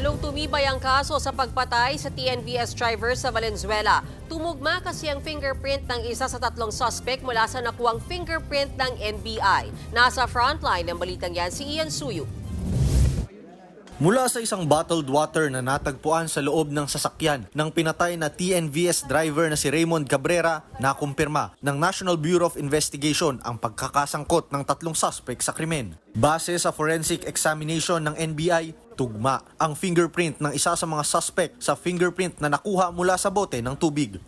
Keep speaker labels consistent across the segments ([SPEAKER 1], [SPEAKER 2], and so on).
[SPEAKER 1] Lalong tumibay ang kaso sa pagpatay sa TNVS driver sa Valenzuela. Tumugma kasi ang fingerprint ng isa sa tatlong suspect mula sa nakuwang fingerprint ng NBI. Nasa frontline ng balitang yan si Ian Suyu.
[SPEAKER 2] Mula sa isang bottled water na natagpuan sa loob ng sasakyan ng pinatay na TNVS driver na si Raymond Cabrera, nakumpirma ng National Bureau of Investigation ang pagkakasangkot ng tatlong suspect sa krimen. Base sa forensic examination ng NBI, tugma ang fingerprint ng isa sa mga suspect sa fingerprint na nakuha mula sa bote ng tubig.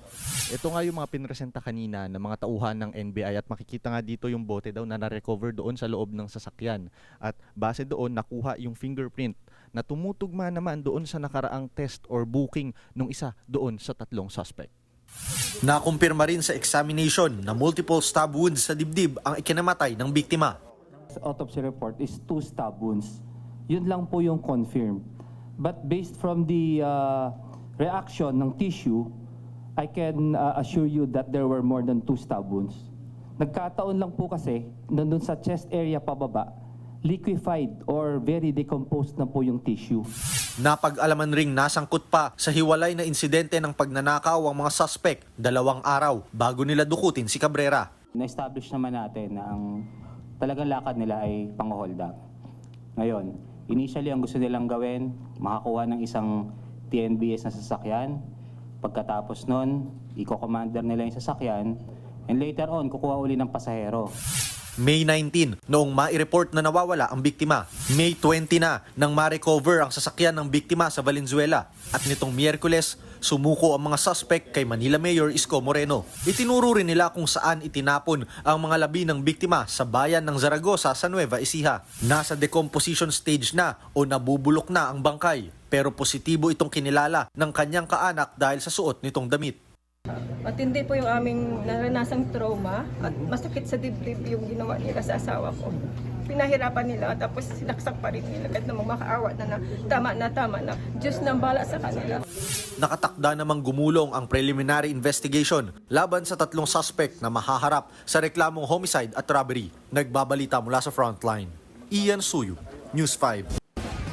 [SPEAKER 3] Ito nga yung mga pinresenta kanina ng mga tauhan ng NBI at makikita nga dito yung bote daw na na-recover doon sa loob ng sasakyan. At base doon, nakuha yung fingerprint na tumutugma naman doon sa nakaraang test or booking nung isa doon sa tatlong suspect.
[SPEAKER 2] Nakumpirma rin sa examination na multiple stab wounds sa dibdib ang ikinamatay ng biktima.
[SPEAKER 4] Autopsy report is two stab wounds. Yun lang po yung confirmed. But based from the uh, reaction ng tissue, I can uh, assure you that there were more than two stab wounds. Nagkataon lang po kasi, nandun sa chest area pababa, liquefied or very decomposed na po yung tissue.
[SPEAKER 2] Napag-alaman ring nasangkot pa sa hiwalay na insidente ng pagnanakaw ang mga suspect dalawang araw bago nila dukutin si Cabrera.
[SPEAKER 4] Na-establish naman natin na ang talagang lakad nila ay pang-hold up. Ngayon, initially ang gusto nilang gawin, makakuha ng isang TNBS na sasakyan. Pagkatapos nun, i-commander nila yung sasakyan. And later on, kukuha uli ng pasahero.
[SPEAKER 2] May 19 noong mai-report na nawawala ang biktima. May 20 na nang ma-recover ang sasakyan ng biktima sa Valenzuela. At nitong Miyerkules, sumuko ang mga suspect kay Manila Mayor Isko Moreno. Itinuro rin nila kung saan itinapon ang mga labi ng biktima sa bayan ng Zaragoza sa Nueva Ecija. Nasa decomposition stage na o nabubulok na ang bangkay. Pero positibo itong kinilala ng kanyang kaanak dahil sa suot nitong damit.
[SPEAKER 5] Matindi po yung aming naranasang trauma at masakit sa dibdib yung ginawa nila sa asawa ko. Pinahirapan nila tapos sinaksak pa rin nila kahit namang makaawa na na tama na tama na. Diyos nang bala sa kanila.
[SPEAKER 2] Nakatakda namang gumulong ang preliminary investigation laban sa tatlong suspect na mahaharap sa reklamong homicide at robbery. Nagbabalita mula sa frontline. Ian Suyu, News 5.